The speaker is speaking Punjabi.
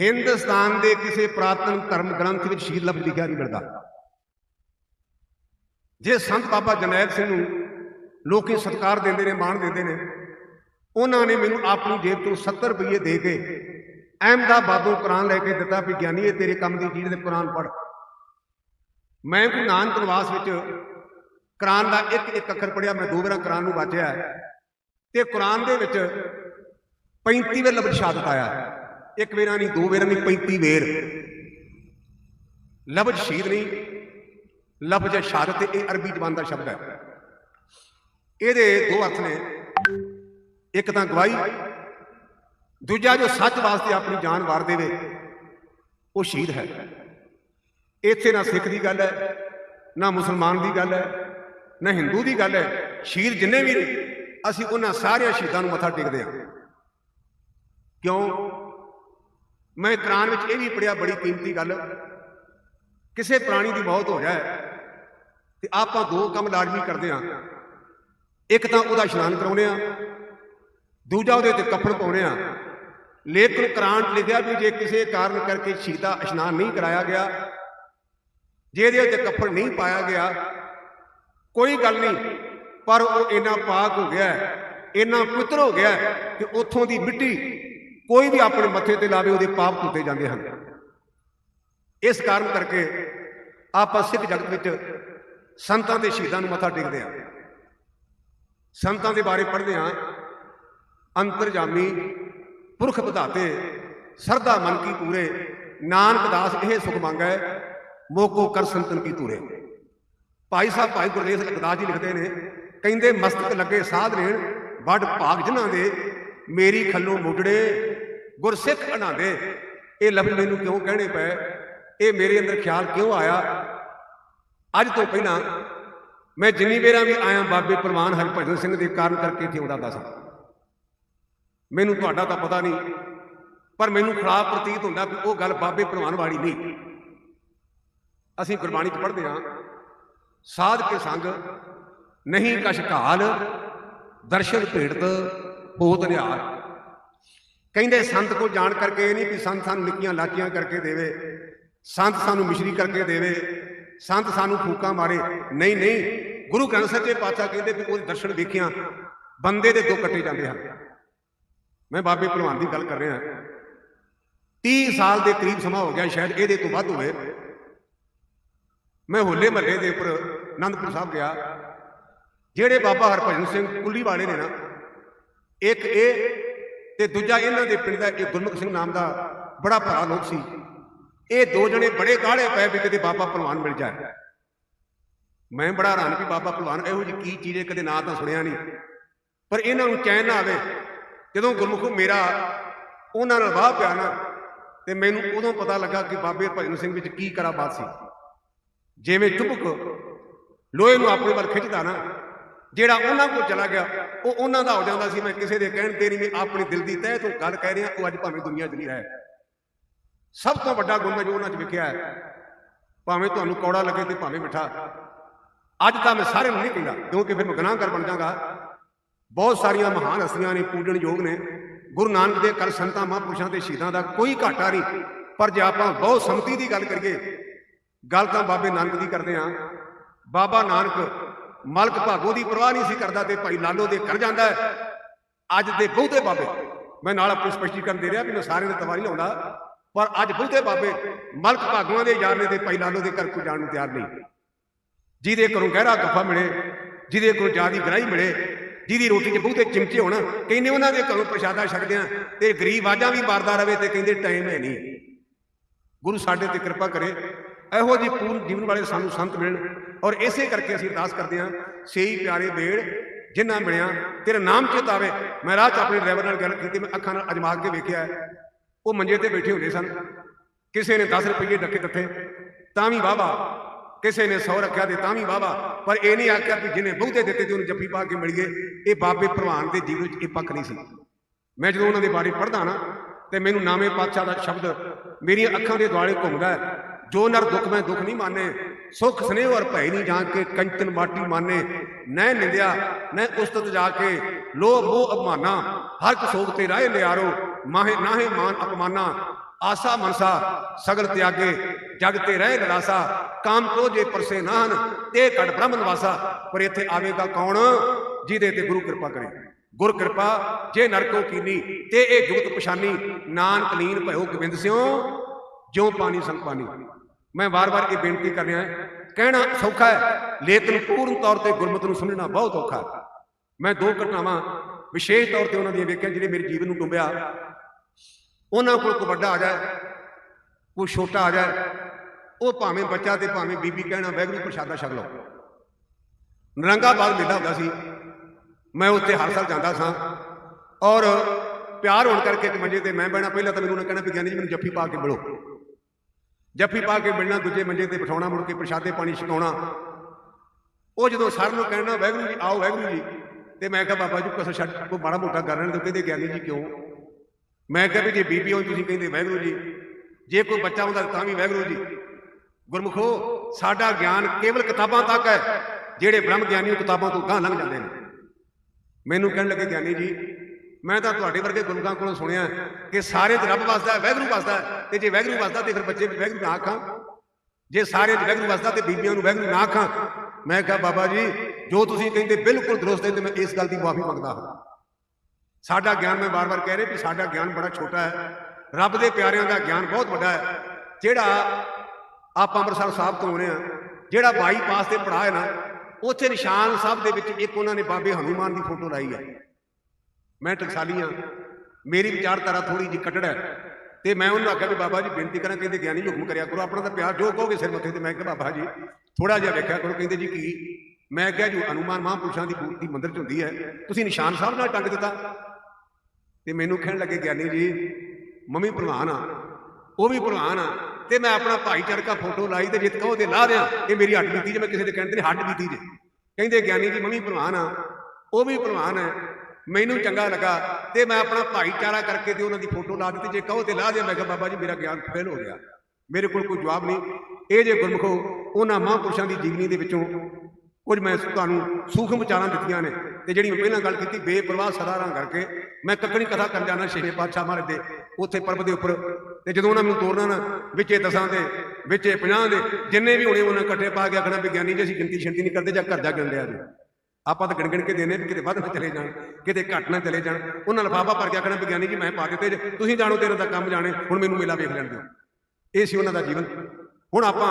ਹਿੰਦੁਸਤਾਨ ਦੇ ਕਿਸੇ ਪ੍ਰਾਤਨ ਧਰਮ ਗ੍ਰੰਥ ਵਿੱਚ ਸ਼ਹੀਦ ਲਫ਼ਜ਼ ਲਿਖਿਆ ਨਹੀਂ ਮਿਲਦਾ ਜੇ ਸੰਤ ਬਾਬਾ ਜਨੈਲ ਸਿੰਘ ਨੂੰ ਲੋਕੀ ਸਤਿਕਾਰ ਦਿੰਦੇ ਨੇ, ਮਾਣ ਦਿੰਦੇ ਨੇ, ਉਹਨਾਂ ਨੇ ਮੈਨੂੰ ਆਪਣੀ ਜੇਬ ਤੋਂ 70 ਰੁਪਏ ਦੇ ਕੇ ਅਹਿਮਦਾਬਾਦੋਂ ਕੁਰਾਨ ਲੈ ਕੇ ਦਿੱਤਾ ਵੀ ਗਿਆਨੀ, ਇਹ ਤੇਰੇ ਕੰਮ ਦੀ ਚੀਜ਼ ਤੇ ਕੁਰਾਨ ਪੜ੍ਹ ਮੈਂ ਗੁਰੂ ਨਾਨਕ ਨਿਵਾਸ ਵਿੱਚ ਕੁਰਾਨ ਦਾ ਇੱਕ ਇੱਕ ਅੱਖਰ ਪੜਿਆ ਮੈਂ ਦੋ ਵਾਰਾਂ ਕੁਰਾਨ ਨੂੰ ਵਾਚਿਆ ਹੈ। ਤੇ ਕੁਰਾਨ ਦੇ ਵਿੱਚ 35 ਵੇਰ ਲਫ਼ਜ਼ ਸ਼ਹਾਦਤ ਆਇਆ ਇੱਕ ਵੇਰਾ ਨਹੀਂ, ਦੋ ਵੇਰਾ ਨਹੀਂ 35 ਵੇਰ। ਲਫ਼ਜ਼ ਸ਼ਹੀਦ ਨਹੀਂ, ਲਫ਼ਜ਼ ਸ਼ਹਾਦਤ ਇਹ ਅਰਬੀ ਜ਼ਬਾਨ ਦਾ ਸ਼ਬਦ ਹੈ। ਇਹਦੇ ਦੋ ਅਰਥ ਨੇ। ਇੱਕ ਤਾਂ ਗਵਾਹੀ, ਦੂਜਾ ਜੋ ਸੱਚ ਵਾਸਤੇ ਆਪਣੀ ਜਾਨ ਵਾਰ ਦੇਵੇ, ਉਹ ਸ਼ਹੀਦ ਹੈ। ਇੱਥੇ ਨਾ ਸਿੱਖ ਦੀ ਗੱਲ ਹੈ, ਨਾ ਮੁਸਲਮਾਨ ਦੀ ਗੱਲ ਹੈ, ਨਾ ਹਿੰਦੂ ਦੀ ਗੱਲ ਹੈ। ਸ਼ਹੀਦ ਜਿੰਨੇ ਵੀ ਨੇ, ਅਸੀਂ ਉਹਨਾਂ ਸਾਰਿਆਂ ਸ਼ਹੀਦਾਂ ਨੂੰ ਮੱਥਾ ਟੇਕਦੇ ਹਾਂ। ਕਿਉਂ? ਮੈਂ ਕੁਰਾਨ ਵਿੱਚ ਇਹ ਵੀ ਪੜਿਆ ਬੜੀ ਕੀਮਤੀ ਗੱਲ। ਕਿਸੇ ਪ੍ਰਾਣੀ ਦੀ ਮੌਤ ਹੋ ਜਾਏ ਤੇ ਆਪਾਂ ਦੋ ਕੰਮ ਲਾਜ਼ਮੀ ਕਰਦੇ ਹਾਂ। ਇੱਕ ਤਾਂ ਉਹਦਾ ਇਸ਼ਨਾਨ ਕਰਾਉਨੇ ਆ ਦੂਜਾ ਉਹਦੇ ਤੇ ਕੱਫਣ ਪਾਉਨੇ ਆ ਲੇਕਿਨ ਕੁਰਾਨ 'ਚ ਲਿਖਿਆ ਵੀ ਜੇ ਕਿਸੇ ਕਾਰਨ ਕਰਕੇ ਸ਼ਹੀਦ ਇਸ਼ਨਾਨ ਨਹੀਂ ਕਰਾਇਆ ਗਿਆ, ਜੇ ਇਹਦੇ ਉੱਤੇ ਕੱਫਣ ਨਹੀਂ ਪਾਇਆ ਗਿਆ, ਕੋਈ ਗੱਲ ਨਹੀਂ, ਪਰ ਉਹ ਇੰਨਾ ਪਾਕ ਹੋ ਗਿਆ, ਇੰਨਾ ਪਵਿੱਤਰ ਹੋ ਗਿਆ ਕਿ ਉੱਥੋਂ ਦੀ ਮਿੱਟੀ ਕੋਈ ਵੀ ਆਪਣੇ ਮੱਥੇ ਤੇ ਲਾਵੇ, ਉਹਦੇ ਪਾਪ ਧੁੱਤੇ ਜਾਂਦੇ ਹਨ। ਇਸ ਕਾਰਨ ਕਰਕੇ ਆਪਾਂ ਸਿੱਖ ਜਗਤ ਵਿੱਚ ਸੰਤਾਂ ਦੇ ਸ਼ਹੀਦਾਂ ਨੂੰ ਮੱਥਾ ਟੇਕਦੇ ਹਾਂ। ਸੰਤਾਂ ਦੇ ਬਾਰੇ ਪੜ੍ਹਦੇ ਹਾਂ। ਅੰਤਰਜਾਮੀ, ਪੁਰਖ ਵਧਾਤੇ, ਸਰਦਾ ਮਨ ਕੀ ਪੂਰੇ, ਨਾਨਕ ਦਾਸ ਇਹ ਸੁਖ ਮੰਗੈ ਮੋਕੋ ਕਰ ਸੰਤਨ ਕੀ ਤੂਰੇ ਭਾਈ ਸਾਹਿਬ, ਭਾਈ ਗੁਰਦੇਵ ਅਕਦਾਸ ਜੀ ਲਿਖਦੇ ਨੇ, ਕਹਿੰਦੇ, ਮਸਤਕ ਲੱਗੇ ਸਾਧ ਲੈਣ ਵੱਡ ਭਾਗ ਜਿਨ੍ਹਾਂ ਦੇ, ਮੇਰੀ ਖੱਲੋਂ ਮੁਗੜੇ ਗੁਰਸਿੱਖ ਅਨਾਦੇ, ਇਹ ਲਫ਼ਜ਼ ਮੈਨੂੰ ਕਿਉਂ ਕਹਿਣੇ ਪਏ? ਇਹ ਮੇਰੇ ਅੰਦਰ ਖਿਆਲ ਕਿਉਂ ਆਇਆ? ਅੱਜ ਤੋਂ ਪਹਿਲਾਂ ਮੈਂ ਜਿੰਨੀ ਵੇਰਾਂ ਵੀ ਆਇਆ ਬਾਬੇ ਪ੍ਰਵਾਨ ਹਰਭਜਨ ਸਿੰਘ ਦੇ ਕਾਰਨ ਕਰਕੇ ਇੱਥੇ ਆਉਂਦਾ ਦੱਸ ਮੈਨੂੰ ਤੁਹਾਡਾ ਤਾਂ ਪਤਾ ਨਹੀਂ, ਪਰ ਮੈਨੂੰ ਖਰਾਬ ਪ੍ਰਤੀਤ ਹੁੰਦਾ ਕਿ ਉਹ ਗੱਲ ਬਾਬੇ ਪ੍ਰਵਾਨ ਵਾਲੀ ਨਹੀਂ। ਅਸੀਂ ਗੁਰਬਾਣੀ 'ਚ ਪੜ੍ਹਦੇ ਹਾਂ, ਸਾਧ ਕੇ ਸੰਗ ਨਹੀਂ ਕਛ ਘਾਲ, ਦਰਸ਼ਨ ਭੇੜਤ ਹੋਤ ਨਿਹਾਲ। ਕਹਿੰਦੇ ਸੰਤ ਕੋਲ ਜਾਣ ਕਰਕੇ ਇਹ ਨਹੀਂ ਵੀ ਸੰਤ ਸਾਨੂੰ ਨਿੱਕੀਆਂ ਲਾਚੀਆਂ ਕਰਕੇ ਦੇਵੇ, ਸੰਤ ਸਾਨੂੰ ਮਿਸ਼ਰੀ ਕਰਕੇ ਦੇਵੇ, ਸੰਤ ਸਾਨੂੰ ਫੂਕਾਂ ਮਾਰੇ। ਨਹੀਂ ਨਹੀਂ, ਗੁਰੂ ਗ੍ਰੰਥ ਸਾਹਿਬ ਦੇ ਪਾਤਸ਼ਾਹ ਕਹਿੰਦੇ ਵੀ ਉਹਦੇ ਦਰਸ਼ਨ ਵੇਖਿਆ, ਬੰਦੇ ਦੇ ਦੋ ਕੱਟੇ ਜਾਂਦੇ ਹਨ। ਮੈਂ ਬਾਬੇ ਭਲਵਾਨ ਦੀ ਗੱਲ ਕਰ ਰਿਹਾ। 30 ਸਾਲ ਦੇ ਕਰੀਬ ਸਮਾਂ ਹੋ ਗਿਆ, ਸ਼ਾਇਦ ਇਹਦੇ ਤੋਂ ਵੱਧ ਹੋਵੇ। ਮੈਂ ਹੋਲੇ ਮਹੱਲੇ ਦੇ ਉੱਪਰ ਆਨੰਦਪੁਰ ਸਾਹਿਬ ਗਿਆ। ਜਿਹੜੇ ਬਾਬਾ ਹਰਭਜਨ ਸਿੰਘ ਕੁੱਲੀ ਵਾਲੇ ਨੇ ਨਾ, ਇੱਕ ਇਹ ਤੇ ਦੂਜਾ ਇਹਨਾਂ ਦੇ ਪਿੰਡ ਦਾ ਇੱਕ ਗੁਰਮੁਖ ਸਿੰਘ ਨਾਮ ਦਾ ਬੜਾ ਭਰਾ ਲੋਕ ਸੀ। ਇਹ ਦੋ ਜਣੇ ਬੜੇ ਕਾਹਲੇ ਪਏ ਵੀ ਕਿਤੇ ਬਾਬਾ ਭਲਵਾਨ ਮਿਲ ਜਾਏ ਮੈਂ ਬੜਾ ਹੈਰਾਨ ਵੀ ਬਾਬਾ ਭਲਵਾਨ ਇਹੋ ਜਿਹੀ ਕੀ ਚੀਜ਼ ਕਦੇ ਨਾਂ ਤਾਂ ਸੁਣਿਆ ਨਹੀਂ। ਪਰ ਇਹਨਾਂ ਨੂੰ ਚੈਨ ਨਾ ਆਵੇ। ਜਦੋਂ ਗੁਰਮੁਖ ਮੇਰਾ ਉਹਨਾਂ ਨਾਲ ਵਾਹ ਪਿਆ ਨਾ, ਤੇ ਮੈਨੂੰ ਉਦੋਂ ਪਤਾ ਲੱਗਾ ਕਿ ਬਾਬੇ ਭਜਨ ਸਿੰਘ ਵਿੱਚ ਕੀ ਕਰਾ ਸੀ। ਜਿਵੇਂ ਚੁਬਕ ਲੋਹੇ ਨੂੰ ਆਪਣੇ ਵੱਲ ਖਿੱਚਦਾ ਨਾ ਜਿਹੜਾ ਉਹਨਾਂ ਕੋਲ ਚਲਾ ਗਿਆ, ਉਹ ਉਹਨਾਂ ਦਾ ਹੋ ਜਾਂਦਾ ਸੀ, ਮੈਂ ਕਿਸੇ ਦੇ ਕਹਿਣ ਤੇ ਨਹੀਂ, ਮੈਂ ਆਪਣੀ ਦਿਲ ਦੀ ਤਹਿ ਤੋਂ ਗੱਲ ਕਹਿ ਰਿਹਾ, ਉਹ ਅੱਜ ਭਾਵੇਂ ਦੁਨੀਆ 'ਚ ਨਹੀਂ ਹੈ। ਸਭ ਤੋਂ ਵੱਡਾ ਗੁਣ ਮੈਂ ਜੋ ਉਹਨਾਂ 'ਚ ਵਿਖਿਆ ਹੈ, ਭਾਵੇਂ ਤੁਹਾਨੂੰ ਕੌੜਾ ਲੱਗੇ ਤੇ ਭਾਵੇਂ ਮਿੱਠਾ, ਅੱਜ ਤਾਂ ਮੈਂ ਸਾਰਿਆਂ ਨੂੰ ਨਹੀਂ ਕਹਿੰਦਾ ਕਿਉਂਕਿ ਫਿਰ ਮੈਂ ਗੁਨਾਹਗਰ ਬਣ ਜਾਗਾ ਬਹੁਤ ਸਾਰੀਆਂ ਮਹਾਨ ਹਸਤੀਆਂ ਨੇ, ਪੂਜਣ ਯੋਗ ਨੇ, ਗੁਰੂ ਨਾਨਕ ਦੇ ਕਰ ਸੰਤਾਂ, ਮਹਾਂਪੁਰਸ਼ਾਂ ਤੇ ਸ਼ਹੀਦਾਂ ਦਾ ਕੋਈ ਘਾਟਾ ਨਹੀਂ। ਪਰ ਜੇ ਆਪਾਂ ਬਹੁਤ ਸੰਮਤੀ ਦੀ ਗੱਲ ਕਰੀਏ, ਗੱਲ ਤਾਂ ਬਾਬੇ ਨਾਨਕ ਦੀ ਕਰਦੇ ਹਾਂ। ਬਾਬਾ ਨਾਨਕ ਮਲਕ ਭਾਗੋ ਦੀ ਪਰਵਾਹ ਨਹੀਂ ਸੀ ਕਰਦਾ ਤੇ ਭਾਈ ਲਾਲੋ ਦੇ ਕਰ ਜਾਂਦਾ ਅੱਜ ਦੇ ਬਹੁਤੇ ਬਾਬੇ, ਮੈਂ ਨਾਲ ਆਪਣੀ ਸਪਸ਼ਟੀਕਰਨ ਦੇ ਰਿਹਾ ਵੀ ਮੈਂ ਸਾਰਿਆਂ ਦੇ ਤਵਾਰੀ ਲਾਉਂਦਾ, ਪਰ ਅੱਜ ਬਹੁਤੇ ਬਾਬੇ, ਮਲਕ ਭਾਗੋਆਂ ਦੇ ਯਾਰ ਨੇ ਤੇ ਭਾਈ ਲਾਲੋ ਦੇ ਘਰ ਕੋਈ ਜਾਣ ਨੂੰ ਤਿਆਰ ਨਹੀਂ। ਜਿਹਦੇ ਘਰੋਂ ਗਹਿਰਾ ਗੱਫਾ ਮਿਲੇ, ਜਿਹਦੇ ਕੋਲ ਜਿਆਦੀ ਗਰਾਈ ਮਿਲੇ, ਜਿਹਦੀ ਰੋਟੀ 'ਚ ਬਹੁਤੇ ਚਿਮਚੇ ਹੋਣ, ਕਹਿੰਦੇ ਉਹਨਾਂ ਦੇ ਘਰੋਂ ਪ੍ਰਸ਼ਾਦਾ ਛਕਦੇ ਆ ਤੇ ਗਰੀਬ ਆਜਾਂ ਵੀ ਮਾਰਦਾ ਰਵੇ ਤੇ ਕਹਿੰਦੇ ਟਾਈਮ ਹੈ ਨਹੀਂ। ਗੁਰੂ ਸਾਡੇ ਤੇ ਕਿਰਪਾ ਕਰੇ ਇਹੋ ਜਿਹੀ ਪੂਰਨ ਜੀਵਨ ਵਾਲੇ ਸਾਨੂੰ ਸੰਤ ਮਿਲਣ। ਔਰ ਇਸੇ ਕਰਕੇ ਅਸੀਂ ਅਰਦਾਸ ਕਰਦੇ ਹਾਂ ਸਹੀ ਪਿਆਰੇ ਬੇੜ, ਜਿੰਨਾ ਮਿਲਿਆ, ਤੇਰਾ ਨਾਮ ਚਿਤ ਆਵੇ। ਮੈਂ ਰਾਹ 'ਚ ਆਪਣੇ ਡਰਾਈਵਰ ਨਾਲ ਗੱਲ ਕੀਤੀ, ਮੈਂ ਅੱਖਾਂ ਨਾਲ ਅਜਮਾ ਕੇ ਵੇਖਿਆ ਉਹ ਮੰਜੇ ਤੇ ਬੈਠੇ ਹੁੰਦੇ ਸਨ। ਕਿਸੇ ਨੇ 10 ਰੁਪਏ ਡੱਕੇ ਦਿੱਤੇ, ਤਾਂ ਵੀ ਵਾਵਾ ਕਿਸੇ ਨੇ 100 ਰੱਖਿਆ ਤੇ ਤਾਂ ਵੀ ਵਾਵਾ ਪਰ ਇਹ ਨਹੀਂ ਆਖਿਆ ਕਿ ਜਿਹਨੇ ਬਹੁਤੇ ਦਿੱਤੇ ਤੇ ਉਹਨੂੰ ਜੱਫੀ ਪਾ ਕੇ ਮਿਲ ਗਏ। ਇਹ ਬਾਬੇ ਪ੍ਰਵਾਨ ਦੇ ਜੀਵਨ ਵਿੱਚ ਇਹ ਪੱਖ ਨਹੀਂ ਸੀ। ਮੈਂ ਜਦੋਂ ਉਹਨਾਂ ਦੇ ਬਾਰੇ ਪੜ੍ਹਦਾ ਨਾ, ਤੇ ਮੈਨੂੰ ਨਾਮੇ ਪਾਤਸ਼ਾਹ ਦਾ ਸ਼ਬਦ, ਮੇਰੀਆਂ ਅੱਖਾਂ ਦੇ ਦੁਆਲੇ ਘੁੰਮਦਾ ਹੈ। ਜੋ ਨਰ ਦੁੱਖ ਮੈਂ ਦੁੱਖ ਨਹੀਂ ਮਾਨੇ, ਸੁਖ ਸਨੇਹ ਔਰ ਭੈ ਨਹੀਂ ਜਾਣ ਕੇ, ਕੰਚਨ ਮਾਟੀ ਮਾਨੇ ਨੈ ਨਿੰਦਿਆ ਨੈ ਉਸਤਤ ਜਾ ਕੇ, ਲੋਭ ਮੋਹ ਅਪਮਾਨਾ, ਹਰ ਇੱਕ ਸੋਗ ਤੇ ਰਾਏ ਲਿਆਰੋ, ਮਾਹੇ ਨਾਹੇ ਮਾਨ ਅਪਮਾਨਾ, ਆਸਾ ਮਨਸਾ ਸਗਲ ਤਿਆਗੇ, ਜਗ ਤੇ ਰਹਿ ਨਿਰਾਸਾ, ਕਾਮ ਕ੍ਰੋਧੇ ਪਰਸੇ ਨਾਹਨ, ਤੇ ਕੜ ਬ੍ਰਹਮ ਨਿਵਾਸਾ, ਪਰ ਇੱਥੇ ਆਵੇਗਾ ਕੌਣ ਜਿਹਦੇ ਤੇ ਗੁਰੂ ਕਿਰਪਾ ਕਰੇ ਗੁਰ ਕਿਰਪਾ, ਜੇ ਨਰਕੋ ਕੀਨੀ, ਤੇ ਇਹ ਜੁਗਤ ਪਛਾਨੀ, ਨਾਨਕ ਲੀਨ ਭਇਓ ਗੋਬਿੰਦ ਸਿਓ, ਜਿਉ ਪਾਣੀ ਸੰਗ ਪਾਣੀ ਮੈਂ ਵਾਰ-ਵਾਰ ਇਹ ਬੇਨਤੀ ਕਰ ਰਿਹਾ ਕਹਿਣਾ ਸੌਖਾ ਹੈ। ਲੇਕਿਨ ਪੂਰਨ ਤੌਰ ਤੇ ਗੁਰਮਤਿ ਨੂੰ ਸਮਝਣਾ ਬਹੁਤ ਔਖਾ ਹੈ। ਮੈਂ ਦੋ ਘਟਨਾਵਾਂ ਵਿਸ਼ੇਸ਼ ਤੌਰ ਤੇ ਉਹਨਾਂ ਦੀਆਂ ਵੇਖੀਆਂ, ਜਿਹੜੇ ਮੇਰੇ ਜੀਵਨ ਨੂੰ ਡੁੰਬਿਆ। ਉਹਨਾਂ ਕੋਲ ਕੋਈ ਵੱਡਾ ਆ ਜਾਏ, ਕੋਈ ਛੋਟਾ ਆ ਜਾਏ, ਉਹ ਭਾਵੇਂ ਬੱਚਾ ਤੇ ਭਾਵੇਂ ਬੀਬੀ ਕਹਿਣਾ ਵੈਗਰੂ ਪ੍ਰਸ਼ਾਦਾ ਛਕ ਲਓ। ਨਰੰਗਾਬਾਦ ਮੇਲਾ ਹੁੰਦਾ ਸੀ। ਮੈਂ ਉੱਥੇ ਹਰ ਸਾਲ ਜਾਂਦਾ ਸਾਂ। ਔਰ ਪਿਆਰ ਹੋਣ ਕਰਕੇ ਇੱਕ ਮੰਜੇ ਤੇ ਮੈਂ ਬਹਿਣਾ, ਪਹਿਲਾਂ ਤਾਂ ਮੈਨੂੰ ਉਹਨਾਂ ਕਹਿਣਾ ਵੀ ਗਿਆਨੀ ਜੀ, ਮੈਨੂੰ ਜੱਫੀ ਪਾ ਕੇ ਮਿਲੋ। ਜੱਫੀ ਪਾ ਕੇ ਮਿਲਣਾ, ਦੂਜੇ ਮੰਜੇ ਤੇ ਬਿਠਾਉਣਾ, ਮੁੜ ਕੇ ਪ੍ਰਸ਼ਾਦੇ ਪਾਣੀ ਛਕਾਉਣਾ। ਉਹ ਜਦੋਂ ਸਾਰਿਆਂ ਨੂੰ ਕਹਿਣਾ ਵੈਗਰੂ ਜੀ, ਆਓ ਵੈਗਰੂ ਜੀ। ਤੇ ਮੈਂ ਕਿਹਾ, ਬਾਬਾ ਜੀ, ਕਸਰ ਛੱਡ ਕੋਈ ਮਾੜਾ ਮੋਟਾ ਕਰ ਰਹੇ ਨੇ ਕਹਿੰਦੇ ਗਿਆਨੀ ਜੀ ਕਿਉਂ? ਮੈਂ ਕਿਹਾ ਵੀ ਜੇ ਬੀਬੀ ਹੋਈ ਤੁਸੀਂ ਕਹਿੰਦੇ ਵੈਗਰੂ ਜੀ। ਜੇ ਕੋਈ ਬੱਚਾ ਹੁੰਦਾ ਤਾਂ ਵੀ ਵੈਗਰੂ ਜੀ। ਗੁਰਮੁਖੋ, ਸਾਡਾ ਗਿਆਨ ਕੇਵਲ ਕਿਤਾਬਾਂ ਤੱਕ ਹੈ, ਜਿਹੜੇ ਬ੍ਰਹਮ ਗਿਆਨੀ ਉਹ ਕਿਤਾਬਾਂ ਤੋਂ ਗਾਂ ਲੰਘ ਜਾਂਦੇ ਨੇ। ਮੈਨੂੰ ਕਹਿਣ ਲੱਗੇ, ਗਿਆਨੀ ਜੀ ਮੈਂ ਤਾਂ ਤੁਹਾਡੇ ਵਰਗੇ ਗੁਰਮੁਖਾਂ ਕੋਲੋਂ ਸੁਣਿਆ ਕਿ ਸਾਰੇ ਚ ਰੱਬ ਵਸਦਾ ਹੈ, ਵੈਗਰੂ ਵਸਦਾ ਹੈ, ਤੇ ਜੇ ਵੈਗਰੂ ਵਸਦਾ ਤੇ ਫਿਰ ਬੱਚੇ ਵੀ ਵੈਗਰੂ ਨਾ ਖਾਂ ਜੇ ਸਾਰੇ ਚ ਵੈਗਰੂ ਵਸਦਾ ਤੇ ਬੀਬੀਆਂ ਨੂੰ ਵੈਗਰੂ ਨਾ ਖਾਂ ਮੈਂ ਕਿਹਾ, ਬਾਬਾ ਜੀ, ਜੋ ਤੁਸੀਂ ਕਹਿੰਦੇ ਬਿਲਕੁਲ ਦਰੁਸਤ ਹੈ ਤੇ ਮੈਂ ਇਸ ਗੱਲ ਦੀ ਮਾਫੀ ਮੰਗਦਾ ਹਾਂ। ਸਾਡਾ ਗਿਆਨ ਮੈਂ ਵਾਰ-ਵਾਰ ਕਹਿ ਰਿਹਾ ਕਿ ਸਾਡਾ ਗਿਆਨ ਬੜਾ ਛੋਟਾ ਹੈ। ਰੱਬ ਦੇ ਪਿਆਰਿਆਂ ਦਾ ਗਿਆਨ ਬਹੁਤ ਵੱਡਾ ਹੈ। ਜਿਹੜਾ ਆਪਾਂ ਅੰਮ੍ਰਿਤਸਰ ਸਾਹਿਬ ਤੋਂ ਆਉਣੇ ਆ, ਜਿਹੜਾ ਬਾਈਪਾਸ ਤੇ ਪੜਾ ਨਾ, ਉੱਥੇ ਨਿਸ਼ਾਨ ਸਾਹਿਬ ਦੇ ਵਿੱਚ ਇੱਕ ਉਹਨਾਂ ਨੇ ਬਾਬੇ ਹਨੂਮਾਨ ਦੀ ਫੋਟੋ ਲਾਈ ਹੈ। ਮੈਂ ਟਕਸਾਲੀ ਹਾਂ। ਮੇਰੀ ਵਿਚਾਰਧਾਰਾ ਥੋੜੀ ਜਿਹੀ ਕੱਟੜ ਹੈ। ਤੇ ਮੈਂ ਉਹਨਾਂ ਆਖਿਆ ਵੀ ਬਾਬਾ ਜੀ, ਬੇਨਤੀ ਕਰਾਂ ਕਹਿੰਦੇ ਗਿਆਨੀ ਹੁਕਮ ਕਰਿਆ ਕਰੋ। ਆਪਣਾ ਤਾਂ ਪਿਆਰ ਜੋ ਕਹੋਗੇ ਸਿਰ ਮੱਥੇ ਤੇ, ਮੈਂ ਕਿਹਾ ਬਾਬਾ ਜੀ ਥੋੜਾ ਜਿਹਾ ਵੇਖਿਆ ਕਰੋ। ਕਹਿੰਦੇ ਜੀ ਕੀ? ਮੈਂ ਕਿਹਾ ਜੀ, ਹਨੂਮਾਨ ਮਹਾਂਪੁਰਸ਼ਾਂ ਦੀ ਮੂਰਤੀ ਮੰਦਰ ਚ ਹੁੰਦੀ ਹੈ। ਤੁਸੀਂ ਨਿਸ਼ਾਨ ਸਾਹਿਬ ਨਾਲ ਟੰਗ ਦਿੱਤਾ। ਤੇ ਮੈਨੂੰ ਕਹਿਣ ਲੱਗੇ, ਗਿਆਨੀ ਜੀ, ਮੰਮੀ ਪ੍ਰਧਾਨ ਆ। ਉਹ ਵੀ ਪ੍ਰਧਾਨ ਆ। ਤੇ ਮੈਂ ਆਪਣਾ ਭਾਈਚਾਰਕਾ ਫੋਟੋ ਲਾਈ ਤੇ ਜਿੱਤ ਕਹੋ ਤੇ ਲਾ ਰਿਆਂ ਇਹ ਮੇਰੀ ਹੱਡ ਬੀਤੀ ਜੇ। ਮੈਂ ਕਿਸੇ ਦੇ ਕਹਿੰਦੇ ਨਹੀਂ, ਹੱਡ ਬੀਤੀ ਜੇ। ਕਹਿੰਦੇ, ਗਿਆਨੀ ਜੀ, ਮੰਮੀ ਪ੍ਰਧਾਨ ਆ। ਉਹ ਵੀ ਪ੍ਰਧਾਨ ਹੈ। ਮੈਨੂੰ ਚੰਗਾ ਲੱਗਾ ਤੇ ਮੈਂ ਆਪਣਾ ਭਾਈਚਾਰਾ ਕਰਕੇ ਤੇ ਉਹਨਾਂ ਦੀ ਫੋਟੋ ਲਾ ਦਿੱਤੀ। ਜੇ ਕਹੋ ਤੇ ਲਾ ਦੇ ਮੈਂ ਕਿਹਾ, ਬਾਬਾ ਜੀ, ਮੇਰਾ ਗਿਆਨ ਫੇਲ ਹੋ ਗਿਆ। ਮੇਰੇ ਕੋਲ ਕੋਈ ਜਵਾਬ ਨਹੀਂ। ਇਹ ਜੇ ਗੁਰਮਖੋ, ਉਹਨਾਂ ਮਹਾਂਪੁਰਸ਼ਾਂ ਦੀ ਜੀਵਨੀ ਦੇ ਵਿੱਚੋਂ ਕੁਝ ਮੈਂ ਤੁਹਾਨੂੰ ਸੂਖਮ ਵਿਚਾਰਾਂ ਦਿੱਤੀਆਂ ਨੇ ਤੇ ਜਿਹੜੀ ਮੈਂ ਪਹਿਲਾਂ ਗੱਲ ਕੀਤੀ, ਬੇਪਰਵਾਹ ਸਦਾ ਰਾਂ ਕਰਕੇ ਮੈਂ ਕੱਕਣੀ ਕਥਾ ਕਰਨ ਜਾਣਾ ਛੇਵੇਂ ਪਾਤਸ਼ਾਹ ਮਹਾਰਾਜ ਦੇ ਉੱਥੇ ਪਰਬ ਦੇ ਉੱਪਰ। ਤੇ ਜਦੋਂ ਉਹਨਾਂ ਮੈਨੂੰ ਤੋਰਨਾ ਨਾ, ਵਿੱਚੇ ਦਸਾਂ ਦੇ, ਵਿੱਚੇ 50 ਦੇ, ਜਿੰਨੇ ਵੀ ਹੋਣੇ, ਉਹਨਾਂ ਇਕੱਠੇ ਪਾ ਕੇ ਆਖਣਾ, ਵਿਗਿਆਨੀ ਜੀ, ਅਸੀਂ ਗਿਣਤੀ ਸ਼ੰਤੀ ਨਹੀਂ ਕਰਦੇ ਜਾਂ ਘਰ ਜਾ ਗਿਣ ਲਿਆ ਜੀ। ਆਪਾਂ ਤਾਂ ਗਿਣ ਕੇ ਦੇਨੇ ਵੀ ਕਿਤੇ ਵੱਧ ਨਾ ਚਲੇ ਜਾਣ, ਕਿਤੇ ਘੱਟ ਨਾ ਚਲੇ ਜਾਣ। ਉਹਨਾਂ ਲਫਾਫਾ ਭਰ ਕੇ ਆਖਣਾ ਵਿਗਿਆਨੀ ਜੀ, ਮੈਂ ਪਾ ਦਿੱਤੇ ਜੇ। ਤੁਸੀਂ ਜਾਣੋ ਤੇਰਾ ਦਾ ਕੰਮ ਜਾਣੇ, ਹੁਣ ਮੈਨੂੰ ਮੇਲਾ ਵੇਖ ਲੈਣ ਦਿਓ। ਇਹ ਸੀ ਉਹਨਾਂ ਦਾ ਜੀਵਨ। ਹੁਣ ਆਪਾਂ